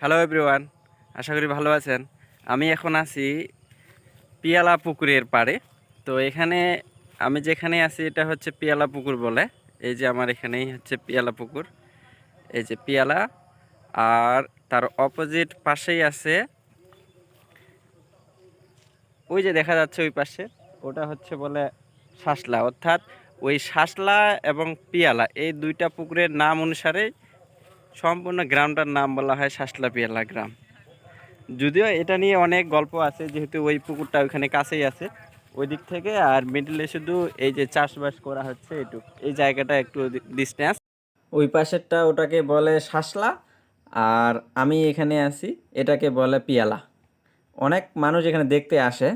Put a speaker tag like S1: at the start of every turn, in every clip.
S1: Hello everyone আশা করি ভালো আছেন। আমি এখন আছি পিয়ালা পুকুরের পাড়ে। তো এখানে আমি যেখানে আছি, এটা হচ্ছে পিয়ালা পুকুর বলে। এই যে আমার এখানেই হচ্ছে পিয়ালা পুকুর। এই যে পিয়ালা। আর তার অপোজিট পাশেই আছে ওই যে দেখা যাচ্ছে ওই পাশে। ওটা হচ্ছে বলে শাসলা। অর্থাৎ ওই শাসলা এবং পিয়ালা, এই দুইটা পুকুরের নাম অনুসারেই সম্পূর্ণ গ্রামটার নাম বলা হয় শাসলা পিয়ালা গ্রাম। যদিও এটা নিয়ে অনেক গল্প আছে, যেহেতু ওই পুকুরটা ওইখানে কাছেই আছে। ওই দিক থেকে আর মিডলে শুধু এই যে চাষবাস করা হচ্ছে, এটুক। এই জায়গাটা একটু ডিস্টেন্স ওই পাশেরটা ওটাকে বলে শাসলা, আর আমি এখানে আছি, এটাকে বলে পিয়ালা। অনেক মানুষ এখানে দেখতে আসে।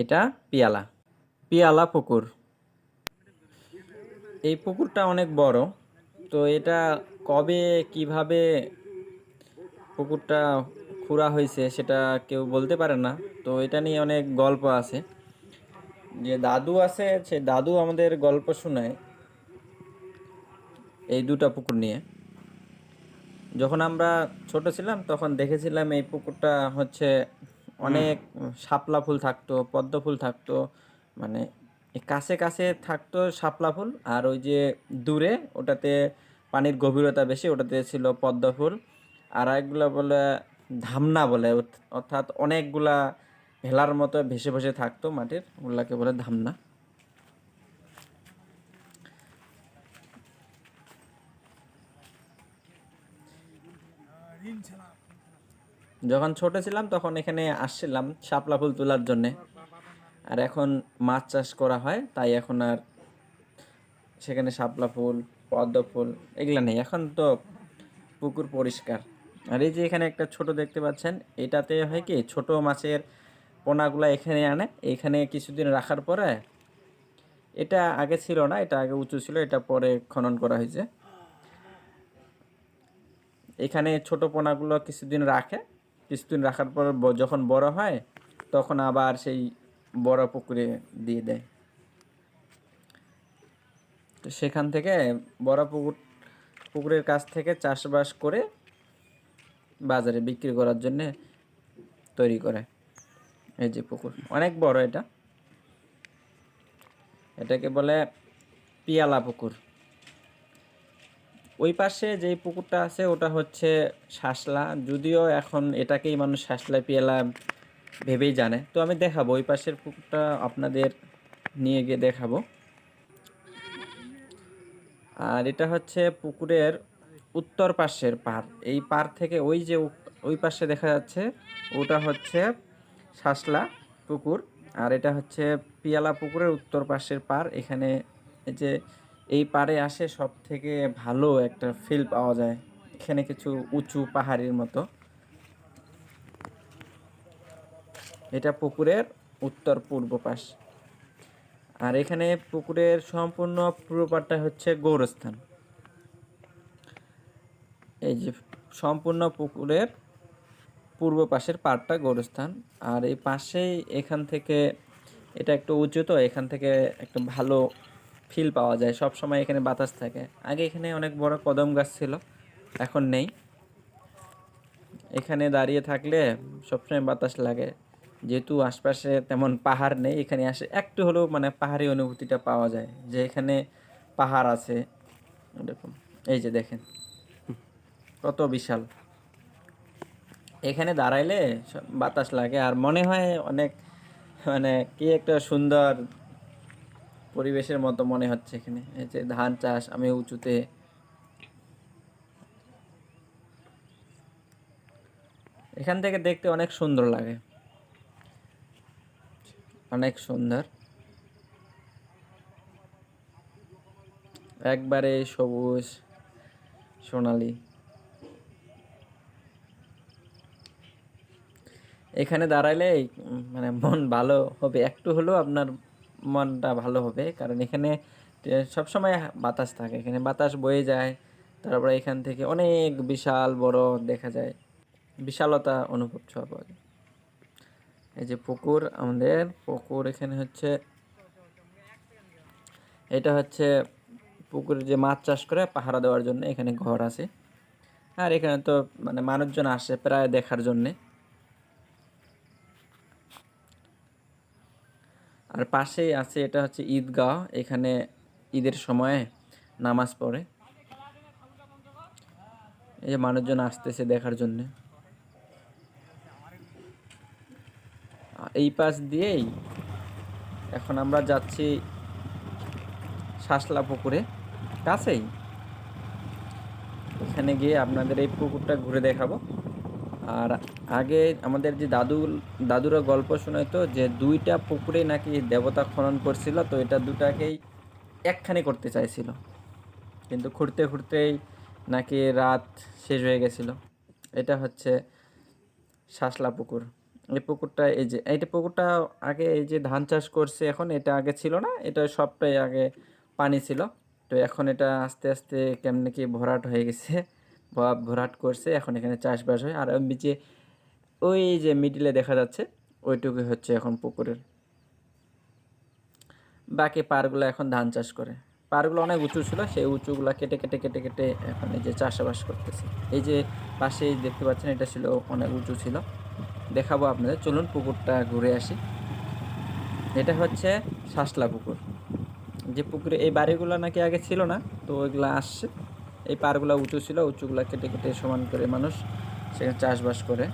S1: এটা পিয়ালা। পিয়ালা পুকুর। এই পুকুরটা অনেক বড়। তো এটা কবে কীভাবে পুকুরটা খুঁড়া হয়েছে সেটা কেউ বলতে পারে না। তো এটা নিয়ে অনেক গল্প আছে। যে দাদু আছে সে দাদু আমাদের গল্প শোনায় এই দুটা পুকুর নিয়ে। যখন আমরা ছোট ছিলাম তখন দেখেছিলাম এই পুকুরটা হচ্ছে অনেক শাপলা ফুল থাকতো পদ্ম ফুল থাকতো মানে কাছে কাছে থাকতো শাপলা ফুল আর ওই যে দূরে ওটাতে পানির গভীরতা বেশি, ওটাতে ছিল পদ্ম ফুল। আর একগুলো বলে ধামনা বলে অর্থাৎ অনেকগুলা ভেলার মতো ভেসে ভেসে থাকতো মাটির, ওগুলাকে বলে ধামনা। যখন ছোট ছিলাম তখন এখানে আসছিলাম শাপলা ফুল তোলার জন্যে। আর এখন মাছ চাষ করা হয়, তাই এখন আর সেখানে শাপলা ফুল, পদ্ম ফুল এগুলো নেই। এখন তো পুকুর পরিষ্কার। আর এই যে এখানে একটা ছোট দেখতে পাচ্ছেন, এটাতে হয় কি ছোট মাছের পোনাগুলো এখানে আনে। এখানে কিছুদিন রাখার পরে এটা আগে ছিল না, এটা আগে উঁচু ছিল, এটা পরে খনন করা হয়েছে। এখানে ছোট পোনাগুলো কিছুদিন রাখে। কিছুদিন রাখার পর যখন বড় হয়, তখন আবার সেই বড় পুকুরে দিয়ে দেয়। তো সেখান থেকে বড় পুকুর, পুকুরের কাছ থেকে চাষবাস করে বাজারে বিক্রি করার জন্যে তৈরি করে এই যে পুকুর। অনেক বড় এটা। এটাকে বলে পিয়ালা পুকুর। ওই পাশে যেই পুকুরটা আছে ওটা হচ্ছে শাসলা। যদিও এখন এটাকেই মানুষ শাসলা, পিয়ালা ভেবেই জানে। তো আমি দেখাবো, ওই পাশের পুকুরটা আপনাদের নিয়ে গিয়ে দেখাবো। আর এটা হচ্ছে পুকুরের উত্তর পাশের পার এই পার থেকে ওই যে ওই পাশে দেখা যাচ্ছে, ওটা হচ্ছে শাসলা পুকুর। আর এটা হচ্ছে পিয়ালা পুকুরের উত্তর পাশের পার এখানে যে, এই পাড়ে আসে সব থেকে ভালো একটা ফিল পাওয়া যায়। এখানে কিছু উঁচু পাহাড়ের মতো। এটা পুকুরের উত্তর পূর্ব পাশ। আর এখানে পুকুরের সম্পূর্ণ পূর্ব পাড়টা হচ্ছে গৌরস্থান। এই যে সম্পূর্ণ পুকুরের পূর্ব পাশের পাড়টা গৌরস্থান। আর এই পাশেই এখান থেকে এটা একটু উঁচু, তো এখান থেকে একটা ভালো ফিল পাওয়া যায়। সব সময় এখানে বাতাস থাকে। আগে এখানে অনেক বড় কদম গাছ ছিল, এখন নেই। এখানে দাঁড়িয়ে থাকলে সবসময় বাতাস লাগে। যেহেতু আশপাশে তেমন পাহাড় নেই, এখানে আসে একটু হলেও মানে পাহাড়ি অনুভূতিটা পাওয়া যায়। যে এখানে পাহাড় আছে এরকম এই যে দেখেন। কত বিশাল। এখানে দাঁড়াইলে বাতাস লাগে, আর মনে হয় অনেক মানে কি একটা সুন্দর পরিবেশের মতো মনে হচ্ছে এখানে। এই যে ধান চাষ, আমি উঁচুতে। এখান থেকে দেখতে অনেক সুন্দর লাগে। অনেক সুন্দর। একবারে সবুজ সোনালি। এখানে দাঁড়াইলে মানে মন ভালো হবে। একটু হলেও আপনার মনটা ভালো হবে, কারণ এখানে সবসময় বাতাস থাকে। এখানে বাতাস বয়ে যায়, তারপরে এখান থেকে অনেক বিশাল বড় দেখা যায়। বিশালতা অনুভব পাওয়া যায়। এই যে পুকুর, আমাদের পুকুর এখানে হচ্ছে, এটা হচ্ছে
S2: পুকুরে যে মাছ চাষ করে পাহারা দেওয়ার জন্য এখানে ঘর আছে। আর এখানে তো মানে মানুষজন আসে প্রায় দেখার জন্যে। আর পাশেই আছে, এটা হচ্ছে ঈদগাহ এখানে ঈদের সময়ে নামাজ পড়ে। এই যে মানুষজন আসতেছে দেখার জন্যে। এই পাশ দিয়েই এখন আমরা যাচ্ছি শাসলা পুকুরে, কাছেই। এখানে গিয়ে আপনাদের এই পুকুরটা ঘুরে দেখাবো। আর আগে আমাদের যে দাদু, দাদুরা গল্প শোনাইতো যে দুইটা পুকুরে নাকি দেবতা খনন করছিল, তো এটা দুটাকেই একখানে করতে চাইছিল। কিন্তু খুঁড়তে খুঁড়তেই নাকি রাত শেষ হয়ে গেছিল। এটা হচ্ছে শাসলা পুকুর। এই পুকুরটা, এই যে এইটা পুকুরটা আগে এই যে ধান চাষ করছে, এখন এটা আগে ছিল না, এটা সবটাই আগে পানি ছিল। তো এখন এটা আস্তে আস্তে কেমনে কি ভরাট হয়ে গেছে ভরাট করছে, এখন এখানে চাষবাস হয়। আর নিচে ওই যে মিডিলে দেখা যাচ্ছে, ওইটুকুই হচ্ছে এখন পুকুরের। বাকি পারগুলো এখন ধান চাষ করে। পারগুলো অনেক উঁচু ছিল, সেই উঁচুগুলো কেটে কেটে কেটে কেটে এখন এই যে চাষাবাস করতেছে। এই যে পাশেই দেখতে পাচ্ছেন, এটা ছিল অনেক উঁচু ছিল। দেখাবো আপনাদের। চলুন পুকুরটা ঘুরে আসি। এটা হচ্ছে শাসলা পুকুর। যে পুকুরে এই বাড়িগুলো নাকি আগে ছিল না, তো ওইগুলো আসছে। এই পারগুলো উঁচু ছিল, উঁচুগুলো কেটে কেটে সমান করে মানুষ সেখানে চাষবাস করে।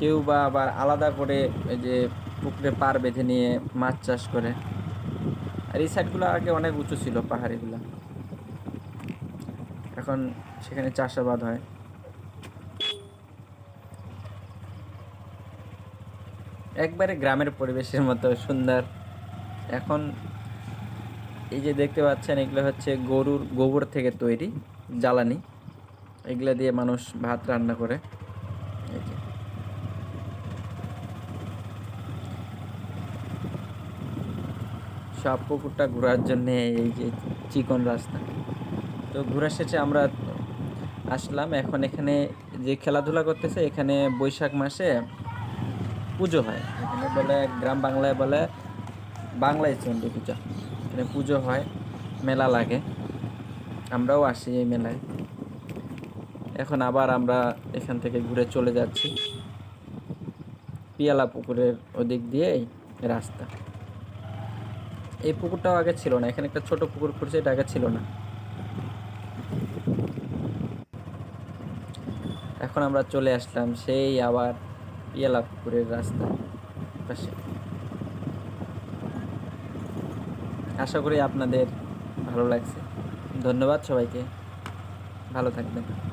S2: কেউ বা আবার আলাদা করে এই যে পুকুরে পার বেঁধে নিয়ে মাছ চাষ করে। আর এই সাইডগুলো আগে অনেক উঁচু ছিল, পাহাড়িগুলো। এখন সেখানে চাষাবাদ হয়। একবারে গ্রামের পরিবেশের মতো সুন্দর। এখন এই যে দেখতে পাচ্ছেন, এগুলো হচ্ছে গরুর গোবর থেকে তৈরি জ্বালানি। এগুলো দিয়ে মানুষ ভাত রান্না করে। সব পুকুরটা ঘোরার জন্য এই যে চিকন রাস্তা। তো ঘোরা শেষে আমরা আসলাম। এখন এখানে যে খেলাধুলা করতেছে, এখানে বৈশাখ মাসে পুজো হয়। এখানে বলে গ্রাম বাংলায় বলে বাংলায় চণ্ডী পূজা। এখানে পুজো হয়, মেলা লাগে। আমরাও আসি এই মেলায়। এখন আবার আমরা এখান থেকে ঘুরে চলে যাচ্ছি। পিয়ালা পুকুরের ওদিক দিয়েই রাস্তা। এই পুকুরটাও আগে ছিল না। এখানে একটা ছোট পুকুর খুঁড়ছে, এটা আগে ছিল না। এখন আমরা চলে আসলাম সেই আবার পিয়ালা পুকুরের রাস্তা পাশে। আশা করি আপনাদের ভালো লাগছে। ধন্যবাদ সবাইকে। ভালো থাকবেন।